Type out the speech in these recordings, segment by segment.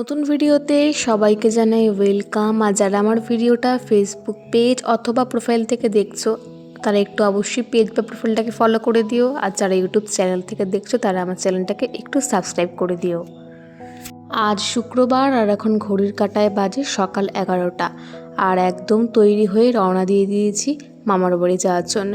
নতুন ভিডিওতে সবাইকে জানাই ওয়েলকাম আর যারা আমার ভিডিওটা ফেসবুক পেজ অথবা প্রোফাইল থেকে দেখছ, তারা একটু অবশ্যই পেজ বা প্রোফাইলটাকে ফলো করে দিও। আর যারা ইউটিউব চ্যানেল থেকে দেখছ, তারা আমার চ্যানেলটাকে একটু সাবস্ক্রাইব করে দিও। আজ শুক্রবার আর এখন ঘড়ির কাটায় বাজে সকাল এগারোটা। আর একদম তৈরি হয়ে রওনা দিয়ে দিয়েছি মামার বাড়ি যাওয়ার জন্য।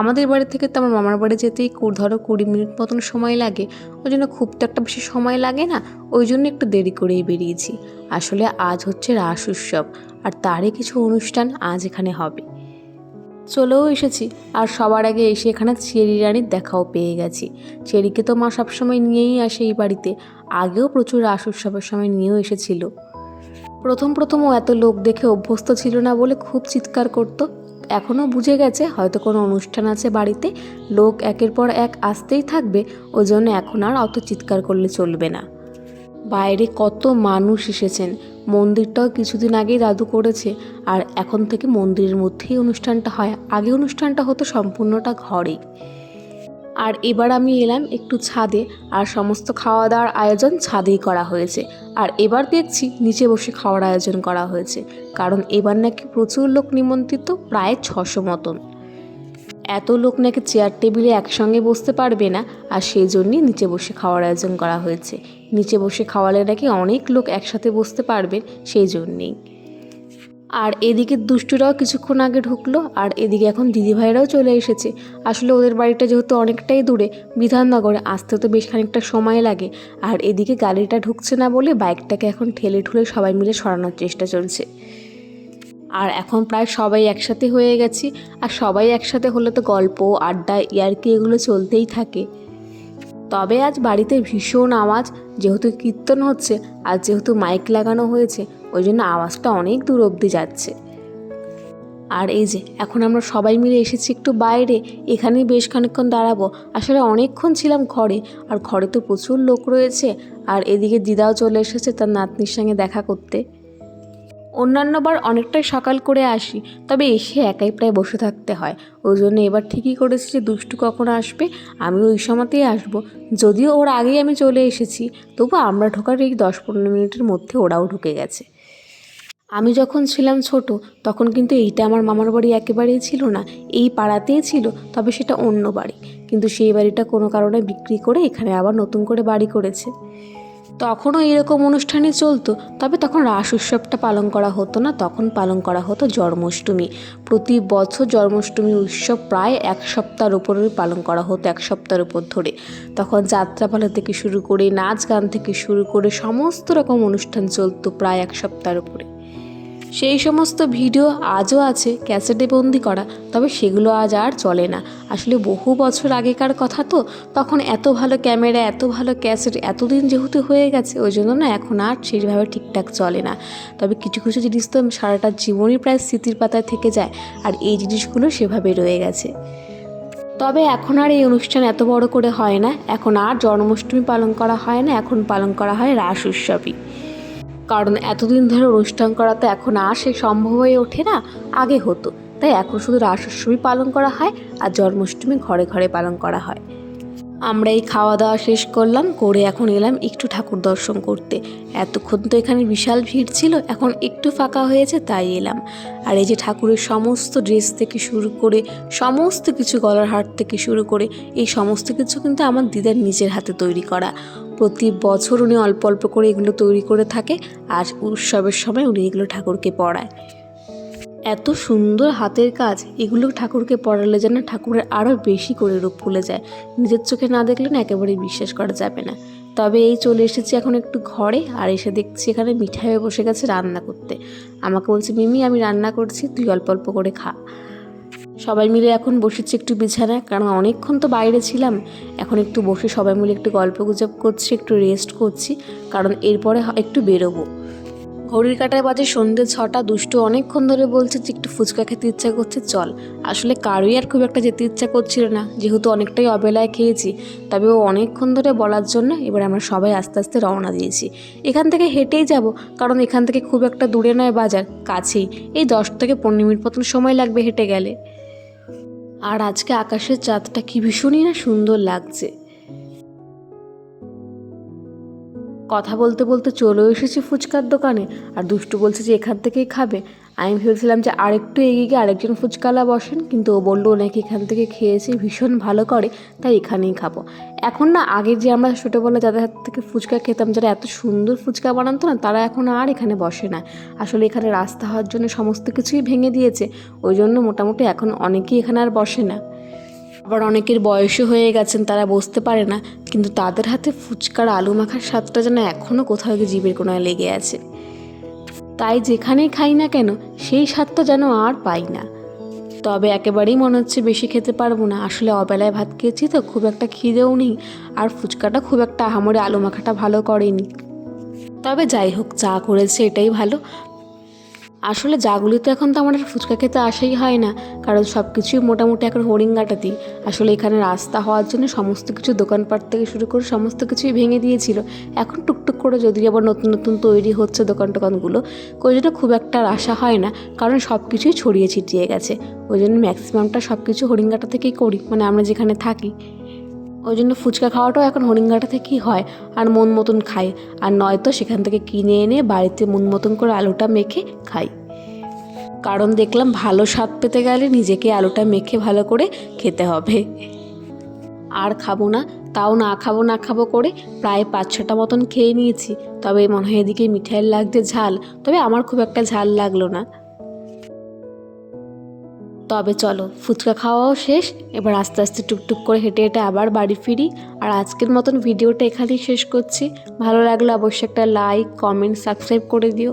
আমাদের বাড়ি থেকে তো আমার মামার বাড়ি যেতেই ধরো কুড়ি মিনিট মতন সময় লাগে, ওই জন্য খুব তো একটা বেশি সময় লাগে না, ওই জন্য একটু দেরি করেই বেরিয়েছি। আসলে আজ হচ্ছে রাস উৎসব, আর তারই কিছু অনুষ্ঠান আজ এখানে হবে। চলেও এসেছি, আর সবার আগে এসে এখানে চেরি রানীর দেখাও পেয়ে গেছি। চেরিকে তো মা সবসময় নিয়েই আসে এই বাড়িতে, আগেও প্রচুর রাস উৎসবের সময় নিয়েও এসেছিল। প্রথম প্রথম ও এত লোক দেখে অভ্যস্ত ছিল না বলে খুব চিৎকার করত। এখনও বুঝে গেছে, হয়তো কোনো অনুষ্ঠান আছে বাড়িতে, লোক একের পর এক আসতেই থাকবে ওই জন্য এখন আর অত চিৎকার করলে চলবে না। বাইরে কত মানুষ এসেছেন, মন্দিরটাও কিছুদিন আগেই দাদু করেছে, আর এখন থেকে মন্দিরের মধ্যেই অনুষ্ঠানটা হয়। আগে অনুষ্ঠানটা হতো সম্পূর্ণটা ঘরেই। আর এবার আমি এলাম একটু ছাদে, আর সমস্ত খাওয়া দাওয়ার আয়োজন ছাদেই করা হয়েছে। আর এবার দেখছি নিচে বসে খাওয়ার আয়োজন করা হয়েছে, কারণ এবার নাকি প্রচুর লোক নিমন্ত্রিত, প্রায় ছশো মতন। এত লোক নাকি চেয়ার টেবিলে একসঙ্গে বসতে পারবে না, আর সেই জন্যই নিচে বসে খাওয়ার আয়োজন করা হয়েছে। নিচে বসে খাওয়ালে নাকি অনেক লোক একসাথে বসতে পারবে, সেই জন্যেই। আর এদিকে দুষ্টুরাও কিছুক্ষণ আগে ঢুকলো, আর এদিকে এখন দিদিভাইরাও চলে এসেছে। আসলে ওদের বাড়িটা যেহেতু অনেকটাই দূরে, বিধাননগরে আসতে তো বেশ খানিকটা সময় লাগে। আর এদিকে গাড়িটা ঢুকছে না বলে বাইকটাকে এখন ঠেলে ঠুলে সবাই মিলে সরানোর চেষ্টা চলছে। আর এখন প্রায় সবাই একসাথে হয়ে গেছি, আর সবাই একসাথে হলে তো গল্প, আড্ডা, ইয়ার্কি এগুলো চলতেই থাকে। তবে আজ বাড়িতে ভীষণ আওয়াজ, যেহেতু কীর্তন হচ্ছে আর যেহেতু মাইক লাগানো হয়েছে, ওই জন্য আওয়াজটা অনেক দূর অবধি যাচ্ছে। আর এই যে, এখন আমরা সবাই মিলে এসেছি একটু বাইরে, এখানেই বেশ খানিকক্ষণ দাঁড়াবো। আসলে অনেকক্ষণ ছিলাম ঘরে, আর ঘরে তো প্রচুর লোক রয়েছে, আর এদিকে দিদাও চলে এসেছে তার নাতনির সঙ্গে দেখা করতে। অন্যান্যবার অনেকটাই সকাল করে আসি, তবে এসে একাই প্রায় বসে থাকতে হয়। ওই জন্য এবার ঠিকই করেছি যে দুষ্টু কখন আসবে আমি ওই সময়তেই আসব। যদিও ওর আগেই আমি চলে এসেছি, তবু আমরা ঢোকার এই দশ পনেরো মিনিটের মধ্যে ওরাও ঢুকে গেছে। আমি যখন ছিলাম ছোট, তখন কিন্তু এইটা আমার মামার বাড়ি একেবারেই ছিল না, এই পাড়াতেই ছিল, তবে সেটা অন্য বাড়ি। কিন্তু সেই বাড়িটা কোনো কারণে বিক্রি করে এখানে আবার নতুন করে বাড়ি করেছে। তখনও এরকম অনুষ্ঠানই চলতো, তবে তখন রাস উৎসবটা পালন করা হতো না, তখন পালন করা হতো জন্মাষ্টমী। প্রতি বছর জন্মাষ্টমী উৎসব প্রায় এক সপ্তাহের উপরে পালন করা হতো, এক সপ্তাহের উপর ধরে। তখন যাত্রাপালা থেকে শুরু করে, নাচ গান থেকে শুরু করে সমস্ত রকম অনুষ্ঠান চলতো প্রায় এক সপ্তাহের উপরে। সেই সমস্ত ভিডিও আজও আছে, ক্যাসেটে বন্দি করা, তবে সেগুলো আজ আর চলে না। আসলে বহু বছর আগেকার কথা তো, তখন এত ভালো ক্যামেরা, এত ভালো ক্যাসেট, এতদিন যেহেতু হয়ে গেছে, ওই জন্য না এখন আর সেইভাবে ঠিকঠাক চলে না। তবে কিছু কিছু জিনিস তো সারাটা জীবনই প্রায় স্মৃতির পাতায় থেকে যায়, আর এই জিনিসগুলো সেভাবে রয়ে গেছে। তবে এখন আর এই অনুষ্ঠান এত বড় করে হয় না, এখন আর জন্মাষ্টমী পালন করা হয় না, এখন পালন করা হয় রাস উৎসবই। কারণ এতদিন ধরে অনুষ্ঠান করা তো এখন আর সে সম্ভব হয়ে ওঠে না, আগে হতো। তাই এখন শুধু রাস পালন করা হয় আর জন্মাষ্টমী ঘরে ঘরে পালন করা হয়। আমরা এই খাওয়া দাওয়া শেষ করলাম, করে এখন এলাম একটু ঠাকুর দর্শন করতে। এতক্ষণ তো এখানে বিশাল ভিড় ছিল, এখন একটু ফাঁকা হয়েছে তাই এলাম। আর এই যে ঠাকুরের সমস্ত ড্রেস থেকে শুরু করে, সমস্ত কিছু গলার হাট থেকে শুরু করে, এই সমস্ত কিছু কিন্তু আমার দিদার নিজের হাতে তৈরি করা। প্রতি বছর উনি অল্প অল্প করে এগুলো তৈরি করে থাকে আর উৎসবের সময় উনি এগুলো ঠাকুরকে পড়ায়। এত সুন্দর হাতের কাজ, এগুলো ঠাকুরকে পড়ালে যেন ঠাকুরের আরও বেশি করে রূপ ফুলে যায়। নিজের চোখে না দেখলে না একেবারেই বিশ্বাস করা যাবে না। তবে এই চলে এসেছি এখন একটু ঘরে, আর এসে দেখছি এখানে মিঠাই বসে গেছে রান্না করতে। আমাকে বলছে, মিমি, আমি রান্না করছি, তুই অল্প অল্প করে খা। সবাই মিলে এখন বসেছি একটু বিছানায়, কারণ অনেকক্ষণ তো বাইরে ছিলাম। এখন একটু বসে সবাই মিলে একটু গল্প গুজব করছি, একটু রেস্ট করছি, কারণ এরপরে একটু বেরোবো। ঘড়ির কাটায় বাজে সন্ধ্যে ছটা, দুষ্টু অনেকক্ষণ ধরে বলছে যে একটু ফুচকা খেতে ইচ্ছা করছে, চল। আসলে কারোই আর খুব একটা যেতে ইচ্ছা করছিল না। যেহেতু অনেকটাই অবেলায় খেয়েছি, তবে ও অনেকক্ষণ ধরে বলার জন্য এবার আমরা সবাই আস্তে আস্তে রওনা দিয়েছি। এখান থেকে হেঁটেই যাব, কারণ এখান থেকে খুব একটা দূরে নয় বাজার, কাছেই। এই দশ থেকে পনেরো মিনিট মতন সময় লাগবে হেঁটে গেলে। আর আজকে আকাশের চাঁদটা কি ভীষণই না সুন্দর লাগছে। কথা বলতে বলতে চলেও এসেছি ফুচকার দোকানে। আর দুষ্টু বলছে যে এখান থেকেই খাবে। আমি ভেবেছিলাম যে আরেকটু এগিয়ে গিয়ে আরেকজন ফুচকালা বসেন, কিন্তু ও বলল নাকি এখান থেকে খেয়েছে, ভীষণ ভালো করে, তাই এখানেই খাব। এখন না, আগে যে আমরা ছোটোবেলা যাদের হাত থেকে ফুচকা খেতাম, যারা এত সুন্দর ফুচকা বানাতো না, তারা এখন আর এখানে বসে না। আসলে এখানে রাস্তা হওয়ার জন্য সমস্ত কিছুই ভেঙে দিয়েছে। ওই জন্য মোটামুটি এখন অনেকেই এখানে আর বসে না। আবার অনেকের বয়সও হয়ে গেছেন, তারা বসতে পারে না। কিন্তু তাদের হাতে ফুচকার আলু মাখার স্বাদটা যেন এখনও কোথাও গিয়ে জিভের কোনায় লেগে আছে। তাই যেখানেই খাই না কেন, সেই স্বাদটা যেন আর পাই না। তবে একেবারেই মনে হচ্ছে বেশি খেতে পারব না। আসলে অবেলায় ভাত খেয়েছি তো খুব একটা খিদেও নেই, আর ফুচকাটা খুব একটা আহামরে আলু মাখাটা ভালো করেনি। তবে যাই হোক, চা করেছে এটাই ভালো। আসলে জাগুলিতে এখন তো আমার ফুচকা খেতে আসাই হয় না, কারণ সব কিছুই মোটামুটি এখন হরিঙ্গাটাতেই আসলে এখানে রাস্তা হওয়ার জন্য সমস্ত কিছু দোকানপাট থেকে শুরু করে সমস্ত কিছুই ভেঙে দিয়েছিল। এখন টুকটুক করে যদি আবার নতুন নতুন তৈরি হচ্ছে দোকান টোকানগুলো, ওই জন্য খুব একটা আশা হয় না, কারণ সব কিছুই ছড়িয়ে ছিটিয়ে গেছে। ওই জন্য ম্যাক্সিমামটা সব কিছু হরিঙ্গাটা থেকেই করি মানে আমরা যেখানে থাকি। ওই জন্য ফুচকা খাওয়াটাও এখন হরিঙ্গাটা থেকেই হয়, আর মন মতন খাই। আর নয়তো সেখান থেকে কিনে এনে বাড়িতে মন মতন করে আলুটা মেখে খাই। কারণ দেখলাম ভালো স্বাদ পেতে গেলে নিজেকে আলুটা মেখে ভালো করে খেতে হবে। আর খাব না, তাও না খাব না খাব করে প্রায় পাঁচ ছটা মতন খেয়ে নিয়েছি। তবে মনে হয় এদিকে মিঠাইয়ের লাগছে ঝাল, তবে আমার খুব একটা ঝাল লাগল না। তবে চলো, ফুচকা খাওয়াও শেষ, এবার আস্তে আস্তে টুকটুক করে হেঁটে হেঁটে আবার বাড়ি ফিরি। আর আজকের মতন ভিডিওটা এখানেই শেষ করছি। ভালো লাগলে অবশ্যই একটা লাইক কমেন্ট সাবস্ক্রাইব করে দিও।